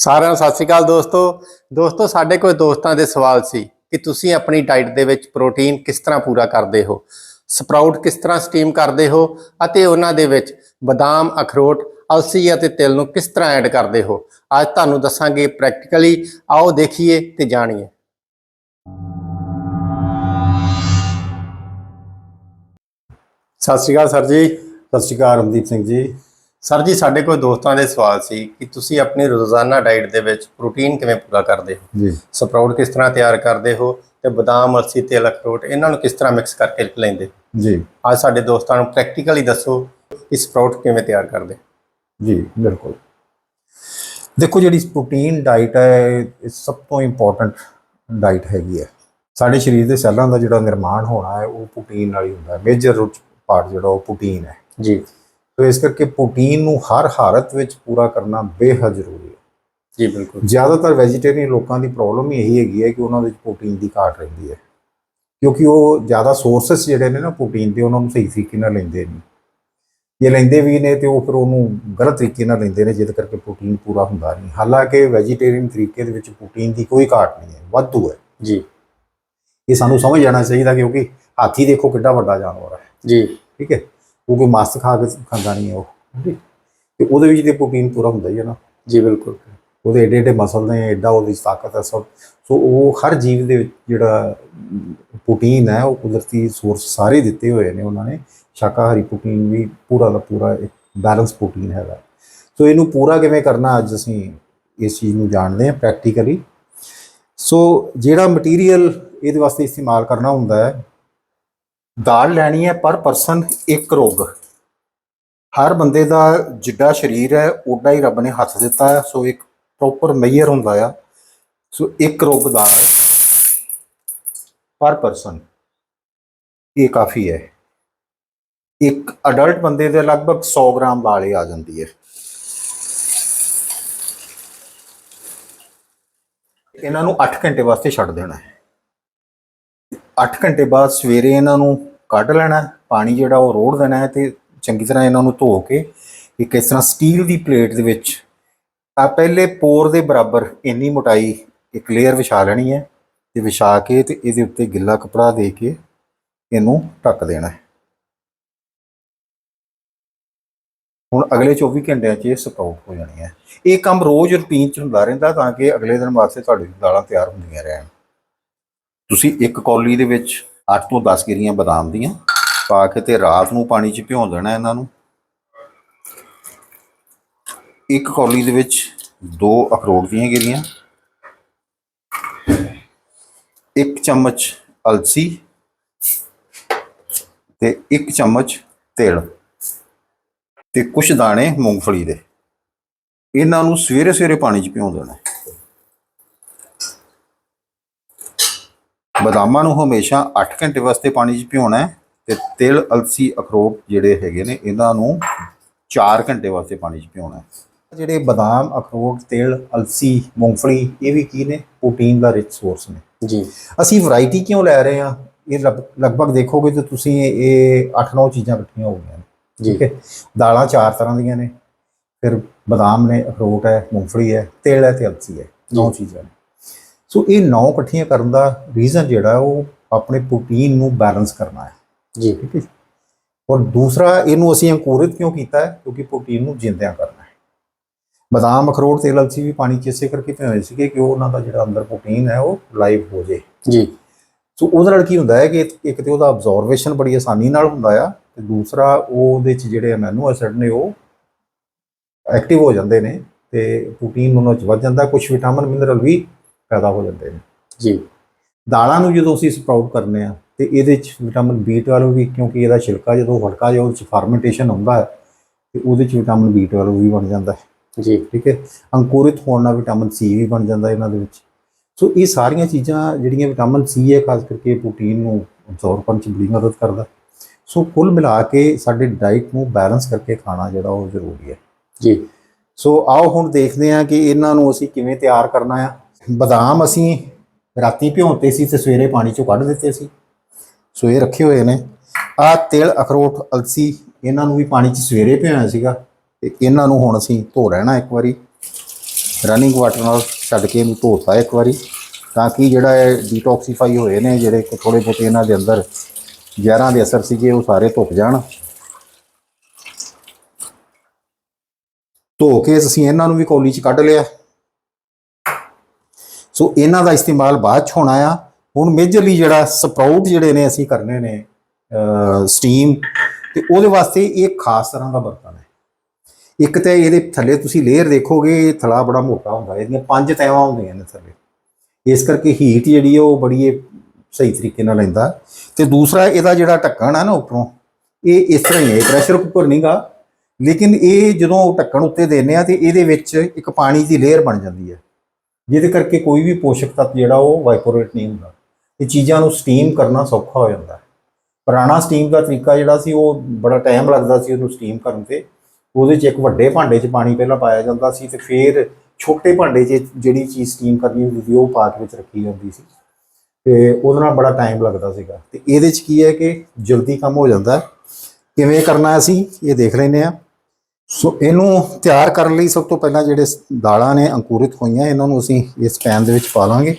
ਸਾਰਿਆਂ ਨੂੰ ਸਤਿ ਸ਼੍ਰੀ ਅਕਾਲ ਦੋਸਤੋ। ਦੋਸਤੋ, ਸਾਡੇ ਕੋਲ ਦੋਸਤਾਂ ਦੇ ਸਵਾਲ ਸੀ ਕਿ ਤੁਸੀਂ ਆਪਣੀ ਡਾਈਟ ਦੇ ਵਿੱਚ ਪ੍ਰੋਟੀਨ ਕਿਸ ਤਰ੍ਹਾਂ ਪੂਰਾ ਕਰਦੇ ਹੋ? ਸਪਰਾਊਟ ਕਿਸ ਤਰ੍ਹਾਂ ਸਟੀਮ ਕਰਦੇ ਹੋ? ਅਤੇ ਉਹਨਾਂ ਦੇ ਵਿੱਚ ਬਦਾਮ, ਅਖਰੋਟ, ਅਲਸੀ ਅਤੇ ਤਿਲ ਨੂੰ ਕਿਸ ਤਰ੍ਹਾਂ ਐਡ ਕਰਦੇ ਹੋ? ਅੱਜ ਤੁਹਾਨੂੰ ਦੱਸਾਂਗੇ ਪ੍ਰੈਕਟੀਕਲੀ। ਆਓ ਦੇਖੀਏ ਤੇ ਜਾਣੀਏ। ਸਤਿ ਸ਼੍ਰੀ ਅਕਾਲ ਸਰ ਜੀ। ਸਤਿ ਸ਼੍ਰੀ ਅਕਾਲ ਰਮਦੀਪ ਸਿੰਘ ਜੀ। ਸਰ ਜੀ ਸਾਡੇ ਕੋਲ ਦੋਸਤਾਂ ਦੇ ਸਵਾਲ ਸੀ ਕਿ ਤੁਸੀਂ ਆਪਣੀ ਰੋਜ਼ਾਨਾ ਡਾਈਟ ਦੇ ਵਿੱਚ ਪ੍ਰੋਟੀਨ ਕਿਵੇਂ ਪੂਰਾ ਕਰਦੇ ਹੋ? ਜੀ। ਸਪਰਾਊਟ ਕਿਸ ਤਰ੍ਹਾਂ ਤਿਆਰ ਕਰਦੇ ਹੋ ਤੇ ਬਦਾਮ ਅਲਸੀ ਤੇਲ ਅਖਰੋਟ ਇਹਨਾਂ ਨੂੰ ਕਿਸ ਤਰ੍ਹਾਂ ਮਿਕਸ ਕਰਕੇ ਲੈਂਦੇ? ਜੀ। ਅੱਜ ਸਾਡੇ ਦੋਸਤਾਂ ਨੂੰ ਪ੍ਰੈਕਟੀਕਲੀ ਦੱਸੋ ਕਿ ਸਪਰਾਊਟ ਕਿਵੇਂ ਤਿਆਰ ਕਰਦੇ ਜੀ ਬਿਲਕੁਲ। ਦੇਖੋ ਜਿਹੜੀ ਪ੍ਰੋਟੀਨ ਡਾਈਟ ਹੈ ਇਹ ਸਭ ਤੋਂ ਇੰਪੋਰਟੈਂਟ ਡਾਈਟ ਹੈਗੀ ਹੈ। ਸਾਡੇ ਸਰੀਰ ਦੇ ਸੈੱਲਾਂ ਦਾ ਜਿਹੜਾ ਨਿਰਮਾਣ ਹੋਣਾ ਹੈ ਉਹ ਪ੍ਰੋਟੀਨ ਨਾਲ ਹੀ ਹੁੰਦਾ ਹੈ। ਮੇਜਰ ਪਾਰਟ ਜਿਹੜਾ ਉਹ ਪ੍ਰੋਟੀਨ ਹੈ। ਜੀ। ਸੋ ਇਸ ਕਰਕੇ ਪ੍ਰੋਟੀਨ ਨੂੰ ਹਰ ਹਾਲਤ ਵਿੱਚ ਪੂਰਾ ਕਰਨਾ ਬੇਹੱਦ ਜ਼ਰੂਰੀ ਹੈ। ਜੀ ਬਿਲਕੁਲ। ਜ਼ਿਆਦਾਤਰ ਵੈਜੀਟੇਰੀਅਨ ਲੋਕਾਂ ਦੀ ਪ੍ਰੋਬਲਮ ਹੀ ਇਹੀ ਹੈਗੀ ਹੈ ਕਿ ਉਹਨਾਂ ਵਿੱਚ ਪ੍ਰੋਟੀਨ ਦੀ ਘਾਟ ਰਹਿੰਦੀ ਹੈ। ਕਿਉਂਕਿ ਉਹ ਜ਼ਿਆਦਾ ਸੋਰਸਸ ਜਿਹੜੇ ਨੇ ਨਾ ਪ੍ਰੋਟੀਨ ਦੇ ਉਹਨਾਂ ਨੂੰ ਸਹੀ ਤਰੀਕੇ ਨਾਲ ਲੈਂਦੇ ਨਹੀਂ। ਜੇ ਲੈਂਦੇ ਵੀ ਨੇ ਤੇ ਉਹ ਫਿਰ ਉਹਨੂੰ ਗਲਤ ਤਰੀਕੇ ਨਾਲ ਲੈਂਦੇ ਨੇ ਜਿਹਦੇ ਕਰਕੇ ਪ੍ਰੋਟੀਨ ਪੂਰਾ ਹੁੰਦਾ ਨਹੀਂ। ਹਾਲਾਂਕਿ ਵੈਜੀਟੇਰੀਅਨ ਤਰੀਕੇ ਦੇ ਵਿੱਚ ਪ੍ਰੋਟੀਨ ਦੀ ਕੋਈ ਘਾਟ ਨਹੀਂ ਹੈ ਵਾਧੂ ਹੈ। ਜੀ। ਇਹ ਸਾਨੂੰ ਸਮਝ ਜਾਣਾ ਚਾਹੀਦਾ ਕਿਉਂਕਿ ਹਾਥੀ ਦੇਖੋ ਕਿੱਡਾ ਵੱਡਾ ਜਾਨਵਰ ਹੈ। ਜੀ। ਠੀਕ ਹੈ। ਉਹ ਕੋਈ ਮਾਸ ਖਾ ਕੇ ਖਾਂਦਾ ਨਹੀਂ ਉਹ। ਤੇ ਉਹਦੇ ਵਿੱਚ ਤੇ ਪ੍ਰੋਟੀਨ ਪੂਰਾ ਹੁੰਦਾ ਹੀ ਹੈ ਨਾ। ਜੀ ਬਿਲਕੁਲ। ਉਹਦੇ ਏਡੇ ਏਡੇ ਮਸਲ ਨੇ ਏਡਾ ਉਹਦੀ ਤਾਕਤ ਹੈ ਸਭ। ਸੋ ਉਹ ਹਰ ਜੀਵ ਦੇ ਵਿੱਚ ਜਿਹੜਾ ਪ੍ਰੋਟੀਨ ਹੈ ਉਹ ਕੁਦਰਤੀ ਸੋਰਸ ਸਾਰੇ ਦਿੱਤੇ ਹੋਏ ਨੇ ਉਹਨਾਂ ਨੇ। ਸ਼ਾਕਾਹਾਰੀ ਪ੍ਰੋਟੀਨ ਵੀ ਪੂਰਾ ਦਾ ਪੂਰਾ ਇੱਕ ਬੈਲੈਂਸ ਪ੍ਰੋਟੀਨ ਹੈਗਾ। ਸੋ ਇਹਨੂੰ ਪੂਰਾ ਕਿਵੇਂ ਕਰਨਾ ਅੱਜ ਅਸੀਂ ਇਸ ਚੀਜ਼ ਨੂੰ ਜਾਣਦੇ ਹਾਂ ਪ੍ਰੈਕਟੀਕਲੀ ਸੋ ਜਿਹੜਾ ਮਟੀਰੀਅਲ ਇਹਦੇ ਵਾਸਤੇ ਇਸਤੇਮਾਲ ਕਰਨਾ ਹੁੰਦਾ ਹੈ ਦਾਲ ਲੈਣੀ ਹੈ, ਪਰ ਪਰਸਨ ਇੱਕ ਰੋਗ। ਹਰ ਬੰਦੇ ਦਾ ਜਿੱਡਾ ਸਰੀਰ ਹੈ, ਓਡਾ ਹੀ ਰੱਬ ਨੇ ਹੱਥ ਦਿੱਤਾ ਹੈ, ਸੋ ਇੱਕ ਪ੍ਰੋਪਰ ਮੇਜਰ ਹੁੰਦਾ ਆ। ਸੋ ਇੱਕ ਰੋਗ ਦਾਲ ਪਰ ਪਰਸਨ ਇਹ ਕਾਫੀ ਹੈ। ਇੱਕ ਅਡਲਟ ਬੰਦੇ ਦੇ ਲਗਭਗ 100 ਗ੍ਰਾਮ ਦਾਲ ਹੀ ਆ ਜਾਂਦੀ ਹੈ। ਇਹਨਾਂ ਨੂੰ 8 ਘੰਟੇ ਵਾਸਤੇ ਛੱਡ ਦੇਣਾ ਹੈ। 8 ਘੰਟੇ ਬਾਅਦ ਸਵੇਰੇ ਇਹਨਾਂ ਨੂੰ ਕੱਢ ਲੈਣਾ ਪਾਣੀ ਜਿਹੜਾ ਉਹ ਰੋੜ ਦੇਣਾ ਹੈ ਤੇ ਚੰਗੀ ਤਰ੍ਹਾਂ ਇਹਨਾਂ ਨੂੰ ਧੋ ਕੇ ਇੱਕ ਇਸ ਤਰ੍ਹਾਂ ਸਟੀਲ ਦੀ ਪਲੇਟ ਦੇ ਵਿੱਚ ਆ ਪਹਿਲੇ ਪੋਰ ਦੇ ਬਰਾਬਰ ਇੰਨੀ ਮੋਟਾਈ ਇੱਕ ਲੇਅਰ ਵਿਛਾ ਲੈਣੀ ਹੈ ਤੇ ਵਿਛਾ ਕੇ ਤੇ ਇਹਦੇ ਉੱਤੇ ਗਿੱਲਾ ਕਪੜਾ ਦੇ ਕੇ ਇਹਨੂੰ ਢੱਕ ਦੇਣਾ ਹੈ। ਹੁਣ ਅਗਲੇ 24 ਘੰਟਿਆਂ 'ਚ ਇਹ ਸਪਾਊਟ ਹੋ ਜਾਣੀ ਹੈ। ਇਹ ਕੰਮ ਰੋਜ਼ ਰੁਟੀਨ 'ਚ ਹੁੰਦਾ ਰਹਿੰਦਾ ਤਾਂ ਕਿ ਅਗਲੇ ਦਿਨ ਵਾਸਤੇ ਤੁਹਾਡੀ ਦਾਲਾਂ ਤਿਆਰ ਹੁੰਦੀਆਂ ਰਹਿਣ। ਤੁਸੀਂ ਇੱਕ ਕੌਲੀ ਦੇ ਵਿੱਚ 8 ਤੋਂ 10 ਗਿਰੀਆਂ ਬਦਾਮ ਦੀਆਂ ਪਾ ਕੇ ਤੇ ਰਾਤ ਨੂੰ ਪਾਣੀ 'ਚ ਭਿਓ ਦੇਣਾ ਇਹਨਾਂ ਨੂੰ। ਇੱਕ ਕੌਲੀ ਦੇ ਵਿੱਚ ਦੋ ਅਖਰੋਟ ਦੀਆਂ ਗਿਰੀਆਂ, ਇੱਕ ਚਮਚ ਅਲਸੀ ਤੇ ਇੱਕ ਚਮਚ ਤੇਲ ਤੇ ਕੁਝ ਦਾਣੇ ਮੂੰਗਫਲੀ ਦੇ। ਇਹਨਾਂ ਨੂੰ ਸਵੇਰੇ ਸਵੇਰੇ ਪਾਣੀ 'ਚ ਭਿਉਂ ਦੇਣਾ। ਬਦਾਮਾਂ ਨੂੰ ਹਮੇਸ਼ਾ 8 ਘੰਟੇ ਵਾਸਤੇ ਪਾਣੀ 'ਚ ਭਿਉਣਾ ਹੈ ਤੇ ਤਿਲ ਅਲਸੀ ਅਖਰੋਟ ਜਿਹੜੇ ਹੈਗੇ ਨੇ ਇਹਨਾਂ ਨੂੰ 4 ਘੰਟੇ ਵਾਸਤੇ ਪਾਣੀ 'ਚ ਭਿਉਣਾ ਹੈ। ਜਿਹੜੇ ਬਦਾਮ ਅਖਰੋਟ ਤਿਲ ਅਲਸੀ ਮੂੰਗਫਲੀ ਇਹ ਵੀ ਕੀ ਨੇ? ਪ੍ਰੋਟੀਨ ਦਾ ਰਿਚ ਸੋਰਸ ਨੇ। ਜੀ। ਅਸੀਂ ਵੈਰਾਈਟੀ ਕਿਉਂ ਲੈ ਰਹੇ ਹਾਂ? ਇਹ ਲਗ- ਲਗਭਗ ਦੇਖੋਗੇ ਤਾਂ ਤੁਸੀਂ ਇਹ 8-9 ਚੀਜ਼ਾਂ ਇਕੱਠੀਆਂ ਹੋ ਗਈਆਂ ਨੇ। ਠੀਕ ਹੈ? ਦਾਲਾਂ ਚਾਰ ਤਰ੍ਹਾਂ ਦੀਆਂ ਨੇ। ਫਿਰ ਬਦਾਮ ਨੇ ਅਖਰੋਟ ਹੈ ਮੂੰਗਫਲੀ ਹੈ ਤਿਲ ਹੈ ਤੇ ਅਲਸੀ ਹੈ। ਨੌ ਚੀਜ਼ਾਂ ਨੇ। ਸੋ ਇਹ ਨੌ ਇਕੱਠੀਆਂ ਕਰਨ ਦਾ ਰੀਜ਼ਨ ਜਿਹੜਾ ਉਹ ਆਪਣੇ ਪ੍ਰੋਟੀਨ ਨੂੰ ਬੈਲੈਂਸ ਕਰਨਾ ਹੈ। ਜੀ। ਠੀਕ ਹੈ ਔਰ ਦੂਸਰਾ ਇਹਨੂੰ ਅਸੀਂ ਅੰਕੁਰਿਤ ਕਿਉਂ ਕੀਤਾ ਹੈ? ਕਿਉਂਕਿ ਪ੍ਰੋਟੀਨ ਨੂੰ ਜਿੰਦਿਆਂ ਕਰਨਾ ਹੈ। ਬਦਾਮ ਅਖਰੋਟ ਤੇ ਅਲਸੀ ਵੀ ਪਾਣੀ 'ਚ ਇਸੇ ਕਰਕੇ ਭਿਓਏ ਸੀਗੇ ਕਿ ਉਹ ਉਹਨਾਂ ਦਾ ਜਿਹੜਾ ਅੰਦਰ ਪ੍ਰੋਟੀਨ ਹੈ ਉਹ ਲਾਈਵ ਹੋ ਜੇ ਜੀ। ਸੋ ਉਹਦੇ ਨਾਲ ਕੀ ਹੁੰਦਾ ਹੈ ਕਿ ਇੱਕ ਤੇ ਉਹਦਾ ਅਬਜ਼ੋਰਵੇਸ਼ਨ ਬੜੀ ਆਸਾਨੀ ਨਾਲ ਹੁੰਦਾ ਆ ਤੇ ਦੂਸਰਾ ਉਹਦੇ ਚ ਜਿਹੜੇ ਅਮੀਨੋ ਐਸਿਡ ਨੇ ਉਹ ਐਕਟਿਵ ਹੋ ਜਾਂਦੇ ਨੇ ਤੇ ਪ੍ਰੋਟੀਨ ਉਹਨਾਂ ਚ ਵੱਧ ਜਾਂਦਾ। ਕੁਝ ਵਿਟਾਮਿਨ ਮਿਨਰਲ ਵੀ ਪੈਦਾ ਹੋ ਜਾਂਦੇ ਨੇ। ਜੀ। ਦਾਲਾਂ ਨੂੰ ਜਦੋਂ ਅਸੀਂ ਸਪਰਾਊਟ ਕਰਨੇ ਆ ਤੇ ਇਹਦੇ ਚ ਵਿਟਾਮਿਨ B12 ਵੀ ਕਿਉਂਕਿ ਇਹਦਾ ਛਿਲਕਾ ਜਦੋਂ ਹਲਕਾ ਜਿਹਾ ਉਹ ਚ ਫਰਮੈਂਟੇਸ਼ਨ ਹੁੰਦਾ ਹੈ ਤੇ ਉਹਦੇ ਚ ਵਿਟਾਮਿਨ B12 ਵੀ ਬਣ ਜਾਂਦਾ ਹੈ। ਜੀ। ਠੀਕ ਹੈ? ਅੰਕੁਰਿਤ ਹੋਣ ਨਾਲ ਵਿਟਾਮਿਨ ਸੀ ਵੀ ਬਣ ਜਾਂਦਾ ਇਹਨਾਂ ਦੇ ਵਿੱਚ। ਸੋ ਇਹ ਸਾਰੀਆਂ ਚੀਜ਼ਾਂ ਜਿਹੜੀਆਂ ਵਿਟਾਮਿਨ ਸੀ ਹੈ ਖਾਸ ਕਰਕੇ ਪ੍ਰੋਟੀਨ ਨੂੰ ਅਬਜ਼ੌਰਬ ਕਰਨ ਚ ਬੜੀ ਮਦਦ ਕਰਦਾ ਸੋ ਕੁੱਲ ਮਿਲਾ ਕੇ ਸਾਡੇ ਡਾਈਟ ਨੂੰ ਬੈਲੈਂਸ ਕਰਕੇ ਖਾਣਾ ਜਿਹੜਾ ਉਹ ਜ਼ਰੂਰੀ ਹੈ। ਜੀ। ਸੋ ਆਓ ਹੁਣ ਦੇਖਦੇ ਹਾਂ ਕਿ ਇਹਨਾਂ ਨੂੰ ਅਸੀਂ ਕਿਵੇਂ ਤਿਆਰ ਕਰਨਾ ਆ। ਬਦਾਮ ਅਸੀਂ ਰਾਤੀ ਭਿਉਂਤੇ ਸੀ ਤੇ ਸਵੇਰੇ ਪਾਣੀ ਚੋਂ ਕੱਢ ਦਿੱਤੇ ਸੀ। ਸੋ ਇਹ ਰੱਖੇ ਹੋਏ ਨੇ। ਆ ਤਿਲ, ਅਖਰੋਟ, ਅਲਸੀ, ਇਹਨਾਂ ਨੂੰ ਵੀ ਪਾਣੀ 'ਚ ਸਵੇਰੇ ਭਿਓਇਆ ਸੀਗਾ ਤੇ ਇਹਨਾਂ ਨੂੰ ਹੁਣ ਅਸੀਂ ਧੋ ਲੈਣਾ ਇੱਕ ਵਾਰੀ। ਰਨਿੰਗ ਵਾਟਰ ਨਾਲ ਛੱਡ ਕੇ ਇਹਨੂੰ ਧੋਤਾ ਇੱਕ ਵਾਰੀ ਤਾਂ ਕਿ ਜਿਹੜਾ ਇਹ ਡੀਟੌਕਸੀਫਾਈ ਹੋਏ ਨੇ, ਜਿਹੜੇ ਥੋੜੇ ਬਹੁਤੇ ਇਹਨਾਂ ਦੇ ਅੰਦਰ ਜ਼ਹਿਰਾਂ ਦੇ ਅਸਰ ਸੀਗੇ ਉਹ ਸਾਰੇ ਧੁੱਪ ਜਾਣ। ਧੋ ਕੇ ਅਸੀਂ ਇਹਨਾਂ ਨੂੰ ਵੀ ਕੌਲੀ 'ਚ ਕੱਢ ਲਿਆ। ਸੋ ਇਹਨਾਂ ਦਾ ਇਸਤੇਮਾਲ ਬਾਅਦ 'ਚ ਹੋਣਾ ਆ। ਹੁਣ ਮੇਜਰਲੀ ਜਿਹੜਾ ਸਪਰਾਊਟ ਜਿਹੜੇ ਨੇ ਅਸੀਂ ਕਰਨੇ ਨੇ ਸਟੀਮ ਤੇ ਉਹਦੇ ਵਾਸਤੇ ਇਹ ਖਾਸ ਤਰ੍ਹਾਂ ਦਾ ਬਰਤਨ ਹੈ। ਇੱਕ ਤੇ ਇਹਦੇ ਥੱਲੇ ਤੁਸੀਂ ਲੇਅਰ ਦੇਖੋਗੇ, ਇਹ ਥਲਾ ਬੜਾ ਮੋਟਾ ਹੁੰਦਾ, ਇਹਦੀਆਂ ਪੰਜ ਤੈਵਾਂ ਹੁੰਦੀਆਂ ਨੇ ਥੱਲੇ। ਇਸ ਕਰਕੇ ਹੀਟ ਜਿਹੜੀ ਹੈ ਉਹ ਬੜੀ ਇਹ ਸਹੀ ਤਰੀਕੇ ਨਾਲ ਲੈਂਦਾ। ਤੇ ਦੂਸਰਾ ਇਹਦਾ ਜਿਹੜਾ ਢੱਕਣ ਹੈ ਨਾ ਉੱਪਰੋਂ, ਇਹ ਇਸ ਤਰ੍ਹਾਂ ਹੀ ਹੈ ਪ੍ਰੈਸ਼ਰ ਕੁੱਕਰ ਨਹੀਂਗਾ ਲੇਕਿਨ ਇਹ ਜਦੋਂ ਢੱਕਣ ਉੱਤੇ ਦੇਨੇ ਆ ਤੇ ਇਹਦੇ ਵਿੱਚ ਇੱਕ ਪਾਣੀ ਦੀ ਲੇਅਰ ਬਣ ਜਾਂਦੀ ਹੈ। ਜਿਹਦੇ ਕਰਕੇ ਕੋਈ ਵੀ ਪੋਸ਼ਕ ਤੱਤ ਜਿਹੜਾ ਉਹ ਵਾਈਪੋਰੇਟ ਨਹੀਂ ਹੁੰਦਾ। ਇਹ ਚੀਜ਼ਾਂ ਨੂੰ ਸਟੀਮ ਕਰਨਾ ਸੌਖਾ ਹੋ ਜਾਂਦਾ। ਹੈ ਪੁਰਾਣਾ ਸਟੀਮ ਦਾ ਤਰੀਕਾ ਜਿਹੜਾ ਸੀ, ਉਹ ਬੜਾ ਟਾਈਮ ਲੱਗਦਾ ਸੀ ਉਹਨੂੰ ਸਟੀਮ ਕਰਨ ਤੇ। ਉਹਦੇ 'ਚ ਇੱਕ ਵੱਡੇ ਭਾਂਡੇ 'ਚ ਪਾਣੀ ਪਹਿਲਾਂ ਪਾਇਆ ਜਾਂਦਾ ਸੀ ਤੇ ਫਿਰ ਛੋਟੇ ਭਾਂਡੇ 'ਚ ਜਿਹੜੀ ਚੀਜ਼ ਸਟੀਮ ਕਰਨੀ ਹੁੰਦੀ ਸੀ, ਉਹ ਪਾ ਕੇ ਵਿੱਚ ਰੱਖੀ ਜਾਂਦੀ ਸੀ। ਤੇ ਉਹਦੇ ਨਾਲ ਬੜਾ ਟਾਈਮ ਲੱਗਦਾ ਸੀਗਾ। ਤੇ ਇਹਦੇ 'ਚ ਕੀ ਹੈ ਕਿ ਜਲਦੀ ਕੰਮ ਹੋ ਜਾਂਦਾ। ਕਿਵੇਂ ਕਰਨਾ ਅਸੀਂ, ਇਹ ਦੇਖ ਲੈਨੇ ਆ ਸੋ ਇਹਨੂੰ ਤਿਆਰ ਕਰਨ ਲਈ ਸਭ ਤੋਂ ਪਹਿਲਾਂ ਜਿਹੜੇ ਦਾਲਾਂ ਨੇ ਅੰਕੁਰਿਤ ਹੋਈਆਂ, ਇਹਨਾਂ ਨੂੰ ਅਸੀਂ ਇਸ ਪੈਨ ਦੇ ਵਿੱਚ ਪਾ ਲਾਂਗੇ।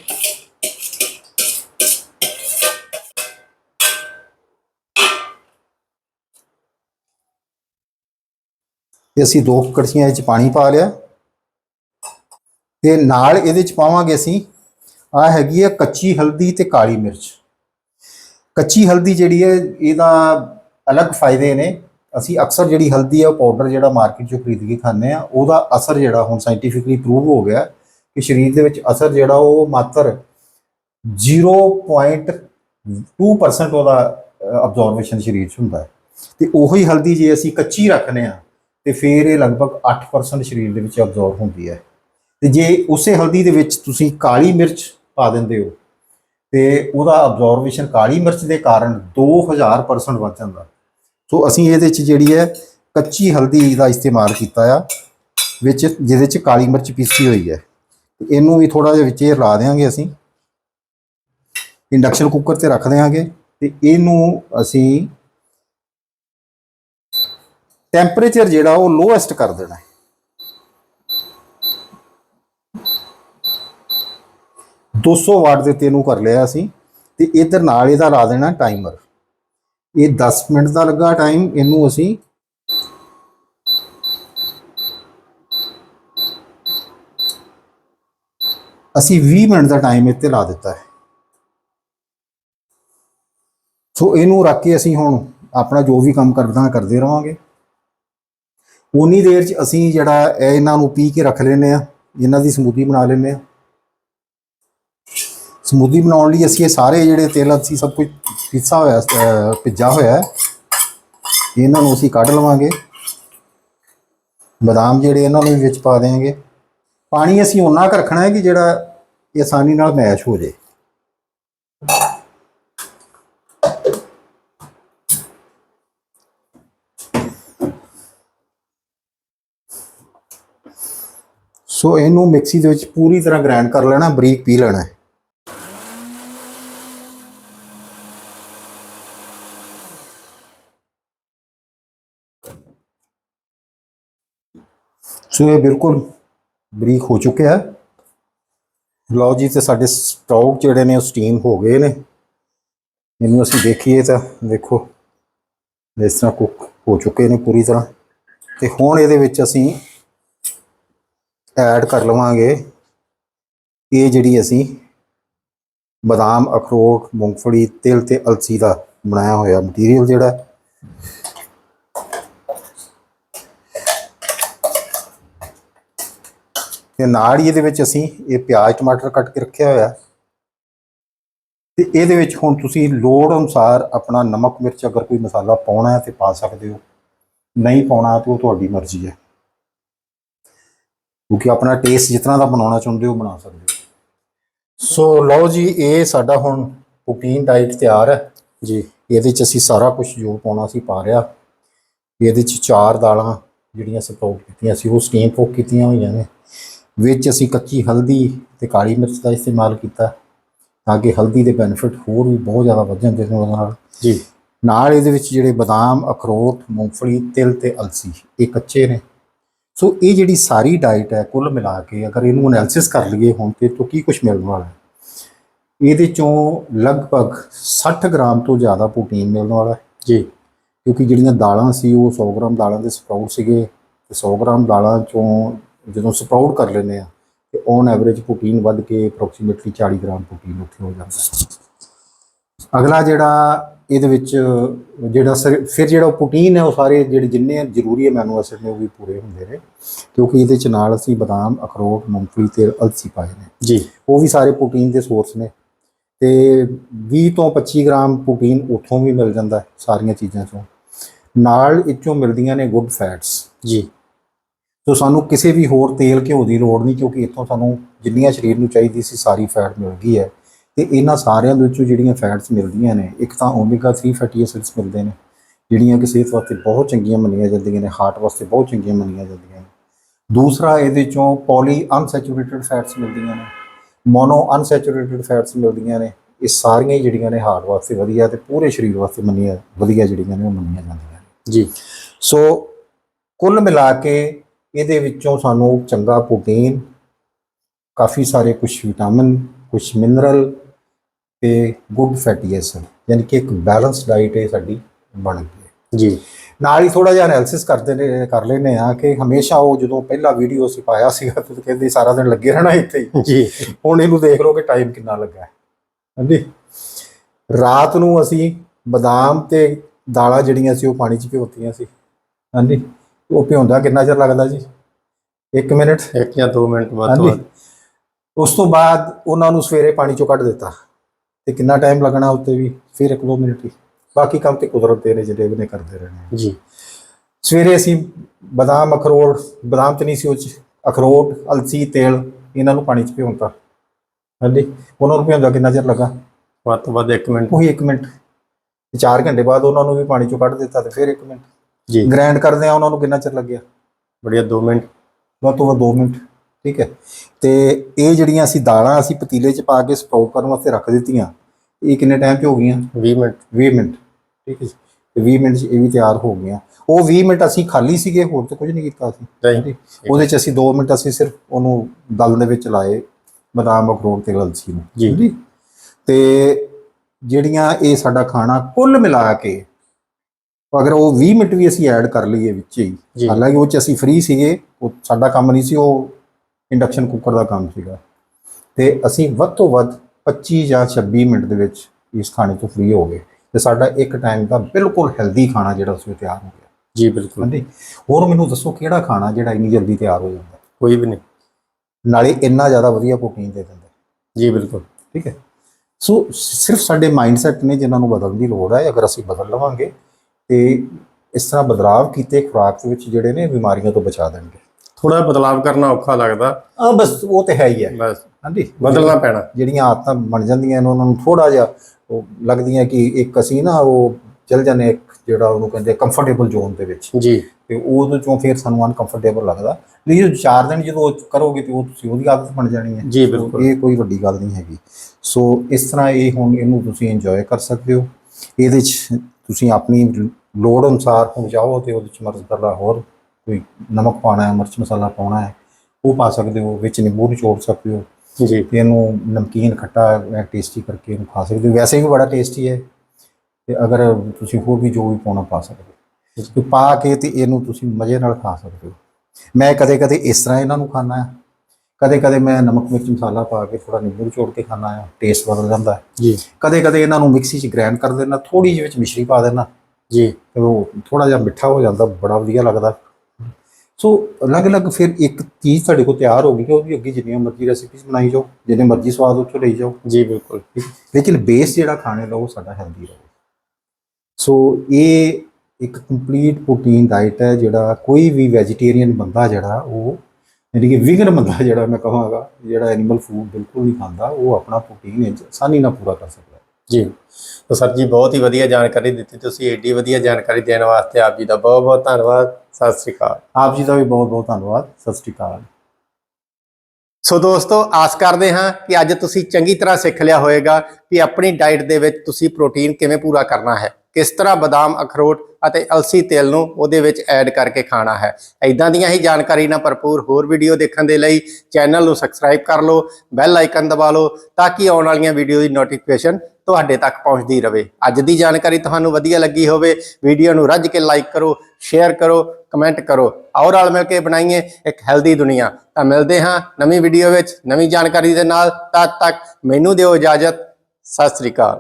ਤੇ ਅਸੀਂ ਦੋ ਕੜਛੀਆਂ ਵਿੱਚ ਪਾਣੀ ਪਾ ਲਿਆ। ਤੇ ਨਾਲ ਇਹਦੇ ਚ ਪਾਵਾਂਗੇ ਅਸੀਂ ਆ ਹੈਗੀ ਹੈ ਕੱਚੀ ਹਲਦੀ ਤੇ ਕਾਲੀ ਮਿਰਚ। ਕੱਚੀ ਹਲਦੀ ਜਿਹੜੀ ਹੈ, ਇਹਦਾ ਅਲੱਗ ਫਾਇਦੇ ਨੇ। ਅਸੀਂ ਅਕਸਰ ਜਿਹੜੀ ਹਲਦੀ ਆ, ਉਹ ਪਾਊਡਰ ਜਿਹੜਾ ਮਾਰਕੀਟ ਚੋਂ ਖਰੀਦ ਕੇ ਖਾਂਦੇ ਆ, ਉਹਦਾ ਅਸਰ ਜਿਹੜਾ ਹੁਣ ਸਾਇੰਟੀਫਿਕਲੀ ਪ੍ਰੂਵ ਹੋ ਗਿਆ ਕਿ ਸਰੀਰ ਦੇ ਵਿੱਚ ਅਸਰ ਜਿਹੜਾ ਉਹ ਮਾਤਰ 0.2% ਉਹਦਾ ਅਬਜ਼ੋਰਵੇਸ਼ਨ ਸਰੀਰ 'ਚ ਹੁੰਦਾ ਹੈ। ਤੇ ਉਹੀ ਹਲਦੀ ਜੇ ਅਸੀਂ ਕੱਚੀ ਰੱਖਨੇ ਆ, ਤੇ ਫਿਰ ਇਹ ਲਗਭਗ 8% ਸਰੀਰ ਦੇ ਵਿੱਚ ਅਬਜ਼ੋਰਬ ਹੁੰਦੀ ਹੈ। ਤੇ ਜੇ ਉਸੇ ਹਲਦੀ ਦੇ ਵਿੱਚ ਤੁਸੀਂ ਕਾਲੀ ਮਿਰਚ ਪਾ ਦਿੰਦੇ ਹੋ, ਤੇ ਉਹਦਾ ਅਬਜ਼ੋਰਵੇਸ਼ਨ ਕਾਲੀ ਮਿਰਚ ਦੇ ਕਾਰਨ 2000% ਵੱਧ ਜਾਂਦਾ। ਸੋ ਅਸੀਂ ਇਹਦੇ ਚ ਜਿਹੜੀ ਹੈ ਕੱਚੀ ਹਲਦੀ ਦਾ ਇਸਤੇਮਾਲ ਕੀਤਾ ਆ, ਵਿੱਚ ਜਿਹਦੇ ਚ ਕਾਲੀ ਮਿਰਚ ਪੀਸੀ ਹੋਈ ਹੈ। ਇਹਨੂੰ ਵੀ ਥੋੜਾ ਜਿਹਾ ਵਿੱਚ ਇਹ ਲਾ ਦੇਵਾਂਗੇ ਅਸੀਂ। ਇੰਡਕਸ਼ਨ ਕੁੱਕਰ ਤੇ ਰੱਖ ਦੇਵਾਂਗੇ ਤੇ ਇਹਨੂੰ ਅਸੀਂ ਟੈਂਪਰੇਚਰ ਜਿਹੜਾ ਉਹ ਲੋਐਸਟ ਕਰ ਦੇਣਾ ਹੈ। 200 ਵਾਟ ਦੇ ਉੱਤੇ ਇਹਨੂੰ ਕਰ ਲਿਆ ਅਸੀਂ। ਤੇ ਇਧਰ ਨਾਲ ਇਹਦਾ ਲਾ ਦੇਣਾ ਟਾਈਮਰ। ਇਹ 10 ਮਿੰਟ ਦਾ ਲੱਗਾ ਟਾਈਮ ਇਹਨੂੰ ਅਸੀਂ ਅਸੀਂ 20 ਮਿੰਟ ਦਾ ਟਾਈਮ ਇੱਥੇ ਲਾ ਦਿੱਤਾ ਹੈ। ਸੋ ਇਹਨੂੰ ਰੱਖ ਕੇ ਅਸੀਂ ਹੁਣ ਆਪਣਾ ਜੋ ਵੀ ਕੰਮ ਕਰਦਾ ਕਰਦੇ ਰਵਾਂਗੇ। ਉਨੀ ਦੇਰ ਚ ਅਸੀਂ ਜਿਹੜਾ ਇਹਨਾਂ ਨੂੰ ਪੀ ਕੇ ਰੱਖ ਲੈਨੇ ਆ ਇਹਨਾਂ ਦੀ ਸਮੂਦੀ ਬਣਾ ਲੈਨੇ ਆ ਸਮੂਦੀ ਬਣਾਉਣ ਲਈ ਅਸੀਂ ਇਹ ਸਾਰੇ ਜਿਹੜੇ ਤੇਲ ਅਸੀਂ ਸਭ ਕੁਝ ਪੀਸਾ ਹੋਇਆ ਅਹ, ਭਿੱਜਾ ਹੋਇਆ ਹੈ। ਇਹਨਾਂ ਨੂੰ ਅਸੀਂ ਕੱਢ ਲਵਾਂਗੇ। ਬਦਾਮ ਜਿਹੜੇ ਇਹਨਾਂ ਨੂੰ ਵਿੱਚ ਪਾ ਦੇਵਾਂਗੇ ਪਾਣੀ ਅਸੀਂ ਉਨਾ ਕੁ ਰੱਖਣਾ ਹੈ ਕਿ ਜਿਹੜਾ ਇਹ ਆਸਾਨੀ ਨਾਲ ਮੈਸ਼ ਹੋ ਜੇ ਸੋ ਇਹਨੂੰ ਮਿਕਸੀ ਦੇ ਵਿੱਚ ਪੂਰੀ ਤਰ੍ਹਾਂ ਗ੍ਰਾਈਂਡ ਕਰ ਲੈਣਾ ਬਰੀਕ ਪੀ ਲੈਣਾ ਹੈ। ਸੋ ਇਹ ਬਿਲਕੁਲ ਬਰੀਕ ਹੋ ਚੁੱਕਿਆ ਹੈ। ਲਓ ਜੀ, ਤੇ ਸਾਡੇ ਸਟਾਕ ਜਿਹੜੇ ਨੇ ਉਹ ਸਟੀਮ ਹੋ ਗਏ ਨੇ। ਇਹਨੂੰ ਅਸੀਂ ਦੇਖੀਏ ਤਾਂ ਦੇਖੋ, ਇਸ ਤਰ੍ਹਾਂ ਕੁੱਕ ਹੋ ਚੁੱਕੇ ਨੇ ਪੂਰੀ ਤਰ੍ਹਾਂ। ਤੇ ਹੁਣ ਇਹਦੇ ਵਿੱਚ ਅਸੀਂ ਐਡ ਕਰ ਲਵਾਂਗੇ ਇਹ ਜਿਹੜੀ ਅਸੀਂ ਬਦਾਮ, ਅਖਰੋਟ, ਮੂੰਗਫਲੀ, ਤਿਲ ਤੇ ਅਲਸੀ ਦਾ ਬਣਾਇਆ ਹੋਇਆ ਮਟੀਰੀਅਲ ਜਿਹੜਾ ਤੇ ਨਾਲ ਹੀ ਇਹਦੇ ਵਿੱਚ ਅਸੀਂ ਇਹ ਪਿਆਜ਼ ਟਮਾਟਰ ਕੱਟ ਕੇ ਰੱਖਿਆ ਹੋਇਆ। ਹੈ। ਤੇ ਇਹਦੇ ਵਿੱਚ ਹੁਣ ਤੁਸੀਂ ਲੋੜ ਅਨੁਸਾਰ ਆਪਣਾ ਨਮਕ, ਮਿਰਚ ਅਗਰ ਕੋਈ ਮਸਾਲਾ ਪਾਉਣਾ ਹੈ ਤੇ ਪਾ ਸਕਦੇ ਹੋ। ਨਹੀਂ ਪਾਉਣਾ ਤਾਂ ਉਹ ਤੁਹਾਡੀ ਮਰਜ਼ੀ ਹੈ। ਕਿਉਂਕਿ ਆਪਣਾ ਟੇਸਟ ਜਿਤਨਾ ਦਾ ਬਣਾਉਣਾ ਚਾਹੁੰਦੇ ਹੋ, ਬਣਾ ਸਕਦੇ ਹੋ। ਸੋ ਲਓ ਜੀ, ਇਹ ਸਾਡਾ ਹੁਣ ਕੁਕਿੰਗ ਡਾਈਟ ਤਿਆਰ ਹੈ। ਜੀ, ਇਹਦੇ ਚ ਅਸੀਂ ਸਾਰਾ ਕੁਝ ਜੋ ਪਾਉਣਾ ਸੀ ਪਾ ਰਿਆ ਇਹਦੇ ਚ ਚਾਰ ਦਾਲਾਂ ਜਿਹੜੀਆਂ ਸਪਰਾਊਟ ਕੀਤੀਆਂ ਸੀ, ਉਹ ਸਟੀਮ ਕੁੱਕ ਕੀਤੀਆਂ ਹੋਈਆਂ ਨੇ। ਵਿੱਚ ਅਸੀਂ ਕੱਚੀ ਹਲਦੀ ਤੇ ਕਾਲੀ ਮਿਰਚ ਦਾ ਇਸਤੇਮਾਲ ਕੀਤਾ ਤਾਂ ਕਿ ਹਲਦੀ ਦੇ ਬੈਨੀਫਿਟ ਹੋਰ ਵੀ ਬਹੁਤ ਜ਼ਿਆਦਾ ਵੱਧ ਜਾਂਦੇ ਨੇ ਉਹਦੇ ਨਾਲ। ਜੀ। ਨਾਲ ਇਹਦੇ ਵਿੱਚ ਜਿਹੜੇ ਬਦਾਮ ਅਖਰੋਟ ਮੂੰਗਫਲੀ ਤਿਲ ਤੇ ਅਲਸੀ ਇਹ ਕੱਚੇ ਨੇ। ਸੋ ਇਹ ਜਿਹੜੀ ਸਾਰੀ ਡਾਈਟ ਹੈ ਕੁੱਲ ਮਿਲਾ ਕੇ ਅਗਰ ਇਹਨੂੰ ਐਨਾਲਿਸਿਸ ਕਰ ਲਈਏ ਹੁਣ ਤੇ ਤੋਂ ਕੀ ਕੁਝ ਮਿਲਣ ਵਾਲਾ ਹੈ? ਇਹਦੇ ਚੋਂ ਲਗਭਗ 60 ਗ੍ਰਾਮ ਤੋਂ ਜ਼ਿਆਦਾ ਪ੍ਰੋਟੀਨ ਮਿਲਣ ਵਾਲਾ ਹੈ। ਜੀ। ਕਿਉਂਕਿ ਜਿਹੜੀਆਂ ਦਾਲਾਂ ਸੀ ਉਹ 100 ਗ੍ਰਾਮ ਦਾਲਾਂ ਦੇ ਸਪਰਾਊਟ ਸੀਗੇ ਤੇ 100 ਗ੍ਰਾਮ ਦਾਲਾਂ ਚੋਂ ਜਦੋਂ ਸਪਰਾਊਟ ਕਰ ਲੈਂਦੇ ਆ ਤੇ ਔਨ ਐਵਰੇਜ ਪ੍ਰੋਟੀਨ ਵੱਧ ਕੇ ਅਪਰੋਕਸੀਮੇਟਲੀ 40 ਗ੍ਰਾਮ ਪ੍ਰੋਟੀਨ ਉੱਥੇ ਹੋ ਜਾਂਦਾ ਹੈ। ਅਗਲਾ ਜਿਹੜਾ ਇਹਦੇ ਵਿੱਚ ਜਿਹੜਾ ਫਿਰ ਜਿਹੜਾ ਪ੍ਰੋਟੀਨ ਹੈ ਉਹ ਸਾਰੇ ਜਿਹੜੇ ਜਿੰਨੇ ਜ਼ਰੂਰੀ ਅਮੀਨੋ ਐਸਿਡ ਨੇ ਉਹ ਵੀ ਪੂਰੇ ਹੁੰਦੇ ਨੇ। ਕਿਉਂਕਿ ਇਹਦੇ ਚ ਨਾਲ ਅਸੀਂ ਬਦਾਮ ਅਖਰੋਟ ਮੂੰਗਫਲੀ ਤੇ ਅਲਸੀ ਪਾਏ ਨੇ। ਜੀ। ਉਹ ਵੀ ਸਾਰੇ ਪ੍ਰੋਟੀਨ ਦੇ ਸੋਰਸ ਨੇ। ਤੇ 20 ਤੋਂ 25 ਗ੍ਰਾਮ ਪ੍ਰੋਟੀਨ ਉੱਥੋਂ ਵੀ ਮਿਲ ਜਾਂਦਾ ਹੈ ਸਾਰੀਆਂ ਚੀਜ਼ਾਂ ਚੋਂ। ਨਾਲ ਇੱਚੋਂ ਮਿਲਦੀਆਂ ਨੇ ਗੁੱਡ ਫੈਟਸ ਜੀ। ਸੋ ਸਾਨੂੰ ਕਿਸੇ ਵੀ ਹੋਰ ਤੇਲ ਘਿਓ ਦੀ ਲੋੜ ਨਹੀਂ ਕਿਉਂਕਿ ਇੱਥੋਂ ਸਾਨੂੰ ਜਿੰਨੀਆਂ ਸਰੀਰ ਨੂੰ ਚਾਹੀਦੀ ਸੀ ਸਾਰੀ ਫੈਟ ਮਿਲ ਗਈ ਹੈ। ਤੇ ਇਹਨਾਂ ਸਾਰਿਆਂ ਦੇ ਵਿੱਚੋਂ ਜਿਹੜੀਆਂ ਫੈਟਸ ਮਿਲਦੀਆਂ ਨੇ ਇੱਕ ਤਾਂ ਓਮੇਗਾ 3 ਫੈਟੀ ਐਸਿਡਸ ਮਿਲਦੇ ਨੇ ਜਿਹੜੀਆਂ ਕਿ ਸਿਹਤ ਵਾਸਤੇ ਬਹੁਤ ਚੰਗੀਆਂ ਮੰਨੀਆਂ ਜਾਂਦੀਆਂ ਨੇ ਹਾਰਟ ਵਾਸਤੇ ਬਹੁਤ ਚੰਗੀਆਂ ਮੰਨੀਆਂ ਜਾਂਦੀਆਂ ਨੇ। ਦੂਸਰਾ ਇਹਦੇ ਚੋਂ ਪੋਲੀ ਅਨਸੈਚੂਰੇਟਡ ਫੈਟਸ ਮਿਲਦੀਆਂ ਨੇ ਮੋਨੋ ਅਨਸੈਚੂਰੇਟਡ ਫੈਟਸ ਮਿਲਦੀਆਂ ਨੇ ਇਹ ਸਾਰੀਆਂ ਹੀ ਜਿਹੜੀਆਂ ਨੇ ਹਾਰਟ ਵਾਸਤੇ ਵਧੀਆ ਤੇ ਪੂਰੇ ਸਰੀਰ ਵਾਸਤੇ ਮੰਨੀਆਂ ਵਧੀਆ ਜਿਹੜੀਆਂ ਨੇ ਉਹ ਮੰਨੀਆਂ ਜਾਂਦੀਆਂ ਨੇ। ਜੀ। ਸੋ ਕੁੱਲ ਮਿਲਾ ਕੇ ਇਹਦੇ ਵਿੱਚੋਂ ਸਾਨੂੰ ਚੰਗਾ ਪ੍ਰੋਟੀਨ ਕਾਫੀ ਸਾਰੇ ਕੁਝ ਵਿਟਾਮਿਨ ਕੁਝ ਮਿਨਰਲ ਤੇ ਗੁੱਡ ਫੈਟੀ ਐਸਿਡ ਯਾਨੀ ਕਿ ਇੱਕ ਬੈਲੈਂਸ ਡਾਈਟ ਹੈ ਸਾਡੀ ਬਣ ਗਈ ਜੀ। ਨਾਲ ਹੀ ਥੋੜਾ ਜਿਹਾ ਐਨਾਲਿਸਿਸ ਕਰਦੇ ਨੇ ਕਰ ਲੈਨੇ ਆ ਕਿ ਹਮੇਸ਼ਾ ਉਹ ਜਦੋਂ ਪਹਿਲਾ ਵੀਡੀਓ ਅਸੀਂ ਪਾਇਆ ਸੀਗਾ ਤੇ ਕਹਿੰਦੇ ਸਾਰਾ ਦਿਨ ਲੱਗੇ ਰਹਿਣਾ ਇੱਥੇ ਜੀ। ਹੁਣ ਇਹਨੂੰ ਦੇਖ ਲਓ ਕਿ ਟਾਈਮ ਕਿੰਨਾ ਲੱਗਾ ਹੈ। ਹਾਂਜੀ। ਰਾਤ ਨੂੰ ਅਸੀਂ ਬਦਾਮ ਤੇ ਦਾਲਾਂ ਜਿਹੜੀਆਂ ਸੀ ਉਹ ਪਾਣੀ 'ਚ ਭਿਓਤੀਆਂ ਸੀ। ਹਾਂਜੀ। ਉਹ ਭਿਉਂਦਾ ਕਿੰਨਾ ਚਿਰ ਲੱਗਦਾ ਜੀ? 1 ਮਿੰਟ। ਇੱਕ ਜਾਂ 2 ਮਿੰਟ ਬਾਅਦ ਤੋਂ ਹਾਂਜੀ ਉਸ ਤੋਂ ਬਾਅਦ ਉਹਨਾਂ ਨੂੰ ਸਵੇਰੇ ਪਾਣੀ 'ਚੋਂ ਕੱਢ ਦਿੱਤਾ। ਤੇ ਕਿੰਨਾ ਟਾਈਮ ਲੱਗਣਾ ਉੱਤੇ ਵੀ? ਫਿਰ 1-2 ਮਿੰਟ ਹੀ। ਬਾਕੀ ਕੰਮ ਤੇ ਕੁਦਰਤ ਦੇ ਨੇ ਜਿਹੜੇ ਉਹਨੇ ਕਰਦੇ ਰਹਿਣੇ ਜੀ। ਸਵੇਰੇ ਅਸੀਂ ਬਦਾਮ ਅਖਰੋਟ ਬਦਾਮ ਤੇ ਨਹੀਂ ਸੀ ਉਹ 'ਚ ਅਖਰੋਟ ਅਲਸੀ ਤੇਲ ਇਹਨਾਂ ਨੂੰ ਪਾਣੀ 'ਚ ਭਿਉਂਤਾ। ਹਾਂਜੀ। ਉਹਨਾਂ ਨੂੰ ਭਿਉਂਦਾ ਕਿੰਨਾ ਚਿਰ ਲੱਗਾ? ਵੱਧ ਤੋਂ ਵੱਧ 1 ਮਿੰਟ। ਉਹੀ 1 ਮਿੰਟ। 4 ਘੰਟੇ ਬਾਅਦ ਉਹਨਾਂ ਨੂੰ ਵੀ ਪਾਣੀ 'ਚੋਂ ਕੱਢ ਦਿੱਤਾ ਤੇ ਫਿਰ 1 ਮਿੰਟ। ਜੀ। ਗ੍ਰਾਈਂਡ ਕਰਦੇ ਆ ਉਹਨਾਂ ਨੂੰ ਕਿੰਨਾ ਚਿਰ ਲੱਗਿਆ? ਬੜੀਆ 2 ਮਿੰਟ। ਵੱਧ ਤੋਂ ਵੱਧ 2 ਮਿੰਟ ਠੀਕ ਹੈ। ਤੇ ਇਹ ਜਿਹੜੀਆਂ ਅਸੀਂ ਦਾਲਾਂ ਅਸੀਂ ਪਤੀਲੇ 'ਚ ਪਾ ਕੇ ਸਪਰਾਊਟ ਕਰਨ ਵਾਸਤੇ ਰੱਖ ਦਿੱਤੀਆਂ ਇਹ ਕਿੰਨੇ ਟਾਈਮ 'ਚ ਹੋ ਗਈਆਂ? 20 ਮਿੰਟ। 20 ਮਿੰਟ ਠੀਕ ਹੈ ਜੀ। ਤੇ 20 ਮਿੰਟ 'ਚ ਇਹ ਵੀ ਤਿਆਰ ਹੋ ਗਈਆਂ। ਉਹ 20 ਮਿੰਟ ਅਸੀਂ ਖਾਲੀ ਸੀਗੇ ਹੋਰ ਤੇ ਕੁਝ ਨਹੀਂ ਕੀਤਾ ਅਸੀਂ ਨਹੀਂ ਉਹਦੇ 'ਚ ਅਸੀਂ 2 ਮਿੰਟ ਅਸੀਂ ਸਿਰਫ ਉਹਨੂੰ ਦਲ ਦੇ ਵਿੱਚ ਲਾਏ ਬਦਾਮ ਅਖਰੋਟ ਤੇ ਅਲਸੀ ਨੂੰ ਜੀ। ਤੇ ਜਿਹੜੀਆਂ ਇਹ ਸਾਡਾ ਖਾਣਾ ਕੁੱਲ ਮਿਲਾ ਕੇ ਅਗਰ ਉਹ 20 ਮਿੰਟ ਵੀ ਅਸੀਂ ਐਡ ਕਰ ਲਈਏ ਵਿੱਚ ਹੀ। ਹਾਲਾਂਕਿ ਉਹ 'ਚ ਅਸੀਂ ਫ੍ਰੀ ਸੀਗੇ ਉਹ ਸਾਡਾ ਕੰਮ ਨਹੀਂ ਸੀ ਉਹ ਇੰਡਕਸ਼ਨ ਕੁੱਕਰ ਦਾ ਕੰਮ ਸੀਗਾ। ਤੇ ਅਸੀਂ ਵੱਧ ਤੋਂ ਵੱਧ 25 ਜਾਂ 26 ਮਿੰਟ ਦੇ ਵਿੱਚ ਇਸ ਖਾਣੇ ਤੋਂ ਫ੍ਰੀ ਹੋ ਗਏ। ਤੇ ਸਾਡਾ ਇੱਕ ਟਾਈਮ ਦਾ ਬਿਲਕੁਲ ਹੈਲਦੀ ਖਾਣਾ ਜਿਹੜਾ ਉਸ ਵਿੱਚ ਤਿਆਰ ਹੋ ਗਿਆ। ਜੀ ਬਿਲਕੁਲ। ਹਾਂਜੀ। ਹੋਰ ਮੈਨੂੰ ਦੱਸੋ ਕਿਹੜਾ ਖਾਣਾ ਜਿਹੜਾ ਇੰਨੀ ਜਲਦੀ ਤਿਆਰ ਹੋ ਜਾਂਦਾ? ਕੋਈ ਵੀ ਨਹੀਂ। ਨਾਲੇ ਇੰਨਾ ਜ਼ਿਆਦਾ ਵਧੀਆ ਪ੍ਰੋਟੀਨ ਦੇ ਦਿੰਦਾ। ਜੀ ਬਿਲਕੁਲ। ਠੀਕ ਹੈ। ਸੋ ਸਿਰਫ ਸਾਡੇ ਮਾਈਂਡਸੈਟ ਨੇ ਜਿਨ੍ਹਾਂ ਨੂੰ ਬਦਲਣ ਦੀ ਲੋੜ ਹੈ ਅਗਰ ਅਸੀਂ ਬਦਲ ਲਵਾਂਗੇ ਤੇ ਇਸ ਤਰ੍ਹਾਂ ਬਦਲਾਵ ਕੀਤੇ ਖੁਰਾਕ ਦੇ ਵਿੱਚ ਜਿਹੜੇ ਨੇ ਬਿਮਾਰੀਆਂ ਤੋਂ ਬਚਾ ਦੇਣਗੇ। ਥੋੜਾ ਬਦਲਾਵ ਕਰਨਾ ਔਖਾ ਲੱਗਦਾ। ਆ ਬਸ ਉਹ ਤੇ ਹੈ ਹੀ ਹੈ। ਬਸ। ਹਾਂਜੀ। ਬਦਲਣਾ ਪੈਣਾ। ਜਿਹੜੀਆਂ ਆਦਤਾਂ ਬਣ ਜਾਂਦੀਆਂ ਨੇ ਉਹਨਾਂ ਨੂੰ ਥੋੜਾ ਜਿਹਾ ਉਹ ਲੱਗਦੀਆਂ ਕਿ ਇੱਕ ਅਸੀਂ ਨਾ ਉਹ ਚਲ ਜਾਂਦੇ ਇੱਕ ਜਿਹੜਾ ਉਹਨੂੰ ਕਹਿੰਦੇ ਕੰਫਰਟੇਬਲ ਜ਼ੋਨ ਦੇ ਵਿੱਚ। ਜੀ। ਤੇ ਉਹਦੇ ਚੋਂ ਫਿਰ ਸਾਨੂੰ ਅਨਕੰਫਰਟੇਬਲ ਲੱਗਦਾ। ਲੇਕਿਨ ਚਾਰ ਦਿਨ ਜਦੋਂ ਉਹ ਕਰੋਗੇ ਤੇ ਉਹ ਤੁਸੀਂ ਉਹਦੀ ਆਦਤ ਬਣ ਜਾਣੀ ਹੈ। ਜੀ, ਬਿਲਕੁਲ। ਇਹ ਕੋਈ ਵੱਡੀ ਗੱਲ ਨਹੀਂ ਹੈਗੀ। ਸੋ ਇਸ ਤਰ੍ਹਾਂ ਇਹ ਹੁਣ ਇਹਨੂੰ ਤੁਸੀਂ ਇੰਜੋਏ ਕਰ ਸਕਦੇ ਹੋ। ਇਹਦੇ 'ਚ ਤੁਸੀਂ ਆਪਣੀ ਲੋੜ ਅਨੁਸਾਰ ਜਾਓ ਤੇ ਉਹਦੇ 'ਚ ਮਰਜ਼ ਕਰਲਾ ਹੋਰ ਕੋਈ ਨਮਕ ਪਾਉਣਾ ਹੈ ਮਿਰਚ ਮਸਾਲਾ ਪਾਉਣਾ ਹੈ ਉਹ ਪਾ ਸਕਦੇ ਹੋ ਵਿੱਚ ਨਿੰਬੂ ਨਿਚੋੜ ਸਕਦੇ ਹੋ ਜੀ। ਤੇ ਇਹਨੂੰ ਨਮਕੀਨ ਖੱਟਾ ਟੇਸਟੀ ਕਰਕੇ ਇਹਨੂੰ ਖਾ ਸਕਦੇ ਹੋ। ਵੈਸੇ ਵੀ ਬੜਾ ਟੇਸਟੀ ਹੈ ਤੇ ਅਗਰ ਤੁਸੀਂ ਹੋਰ ਵੀ ਜੋ ਵੀ ਪਾਉਣਾ ਪਾ ਸਕਦੇ ਹੋ। ਤੇ ਪਾ ਕੇ ਤੇ ਇਹਨੂੰ ਤੁਸੀਂ ਮਜ਼ੇ ਨਾਲ ਖਾ ਸਕਦੇ ਹੋ। ਮੈਂ ਕਦੇ ਕਦੇ ਇਸ ਤਰ੍ਹਾਂ ਇਹਨਾਂ ਨੂੰ ਖਾਣਾ ਹੈ। ਕਦੇ ਕਦੇ ਮੈਂ ਨਮਕ ਮਿਰਚ ਮਸਾਲਾ ਪਾ ਕੇ ਥੋੜਾ ਨਿੰਬੂ ਨਿਚੋੜ ਕੇ ਖਾਣਾ ਹੈ ਟੇਸਟ ਬਦਲ ਜਾਂਦਾ ਹੈ। ਜੀ। ਕਦੇ ਕਦੇ ਇਹਨਾਂ ਨੂੰ ਮਿਕਸੀ 'ਚ ਗ੍ਰਾਈਂਡ ਕਰ ਦੇਣਾ ਥੋੜੀ ਜਿਹੀ ਵਿੱਚ ਮਿਸ਼ਰੀ ਪਾ ਦੇਣਾ ਜੀ। ਉਹ ਥੋੜਾ ਜਿਹਾ ਮਿੱਠਾ ਹੋ ਜਾਂਦਾ ਬੜਾ ਵਧੀਆ ਲੱਗਦਾ। ਸੋ ਅਲੱਗ-ਅਲੱਗ ਫਿਰ ਇੱਕ ਚੀਜ਼ ਤੁਹਾਡੇ ਕੋਲ ਤਿਆਰ ਹੋ ਗਈ ਕਿ ਉਹਦੀ ਅੱਗੇ ਜਿੰਨੀਆਂ ਮਰਜ਼ੀ ਰੈਸਿਪੀਜ਼ ਬਣਾਈ ਜਾਓ ਜਿੰਨੇ ਮਰਜ਼ੀ ਸਵਾਦ ਉੱਥੋਂ ਲਈ ਜਾਓ। ਜੀ ਬਿਲਕੁਲ। ਲੇਕਿਨ ਬੇਸ ਜਿਹੜਾ ਖਾਣੇ ਦਾ ਉਹ ਸਾਡਾ ਹੈਲਦੀ ਰਹੇ। ਸੋ ਇਹ ਇੱਕ ਕੰਪਲੀਟ ਪ੍ਰੋਟੀਨ ਡਾਈਟ ਹੈ ਜਿਹੜਾ ਕੋਈ ਵੀ ਵੈਜੀਟੇਰੀਅਨ ਬੰਦਾ ਜਿਹੜਾ ਉਹ ਯਾਨੀ ਕਿ ਵੀਗਨ ਬੰਦਾ ਜਿਹੜਾ ਮੈਂ ਕਹਾਂਗਾ ਜਿਹੜਾ ਐਨੀਮਲ ਫੂਡ ਬਿਲਕੁਲ ਨਹੀਂ ਖਾਂਦਾ ਉਹ ਆਪਣਾ ਪ੍ਰੋਟੀਨ ਆਸਾਨੀ ਨਾਲ ਪੂਰਾ ਕਰ ਸਕਦਾ ਜੀ। ਤਾਂ ਸਰ ਜੀ, ਬਹੁਤ ਹੀ ਵਧੀਆ ਜਾਣਕਾਰੀ ਦਿੱਤੀ ਤੁਸੀਂ, ਏਡੀ ਵਧੀਆ ਜਾਣਕਾਰੀ ਦੇਣ ਵਾਸਤੇ ਆਪ ਜੀ ਦਾ ਬਹੁਤ ਬਹੁਤ ਧੰਨਵਾਦ। ਸਤਿ ਸ੍ਰੀ ਅਕਾਲ। ਆਪ ਜੀ ਦਾ ਵੀ ਬਹੁਤ ਬਹੁਤ ਧੰਨਵਾਦ। ਸਤਿ ਸ਼੍ਰੀ ਅਕਾਲ। ਸੋ ਦੋਸਤੋ, ਆਸ ਕਰਦੇ ਹਾਂ ਕਿ ਅੱਜ ਤੁਸੀਂ ਚੰਗੀ ਤਰ੍ਹਾਂ ਸਿੱਖ ਲਿਆ ਹੋਵੇਗਾ ਕਿ ਆਪਣੀ ਡਾਈਟ ਦੇ ਵਿੱਚ ਤੁਸੀਂ ਪ੍ਰੋਟੀਨ ਕਿਵੇਂ ਪੂਰਾ ਕਰਨਾ ਹੈ। ਕਿਸ ਤਰ੍ਹਾਂ ਬਦਾਮ, ਅਖਰੋਟ ਅਤੇ ਅਲਸੀ ਤੇਲ ਨੂੰ ਉਹਦੇ ਵਿੱਚ ਐਡ ਕਰਕੇ ਖਾਣਾ ਹੈ। ਇਦਾਂ ਦੀਆਂ ਹੀ ਜਾਣਕਾਰੀ ਨਾਲ ਭਰਪੂਰ ਹੋਰ ਵੀਡੀਓ ਦੇਖਣ ਦੇ ਲਈ ਚੈਨਲ ਨੂੰ ਸਬਸਕ੍ਰਾਈਬ ਕਰ ਲਓ ਬੈਲ ਆਈਕਨ ਦਬਾ ਲਓ ਤਾਂ ਕਿ ਆਉਣ ਵਾਲੀਆਂ ਵੀਡੀਓ ਦੀ ਨੋਟੀਫਿਕੇਸ਼ਨ ਤੁਹਾਡੇ ਤੱਕ ਪਹੁੰਚਦੀ ਰਹੇ। ਅੱਜ ਦੀ ਜਾਣਕਾਰੀ ਤੁਹਾਨੂੰ ਵਧੀਆ ਲੱਗੀ ਹੋਵੇ ਵੀਡੀਓ ਨੂੰ ਰੱਜ ਕੇ ਲਾਈਕ ਕਰੋ ਸ਼ੇਅਰ ਕਰੋ ਕਮੈਂਟ ਕਰੋ। ਆਓ ਰਲ ਮਿਲ ਕੇ ਬਣਾਈਏ ਇੱਕ ਹੈਲਦੀ ਦੁਨੀਆ। ਤਾਂ ਮਿਲਦੇ ਹਾਂ ਨਵੀਂ ਵੀਡੀਓ ਵਿੱਚ ਨਵੀਂ ਜਾਣਕਾਰੀ ਦੇ ਨਾਲ। ਤਦ ਤੱਕ ਮੈਨੂੰ ਦਿਓ ਇਜਾਜ਼ਤ। ਸਤਿ ਸ੍ਰੀ ਅਕਾਲ।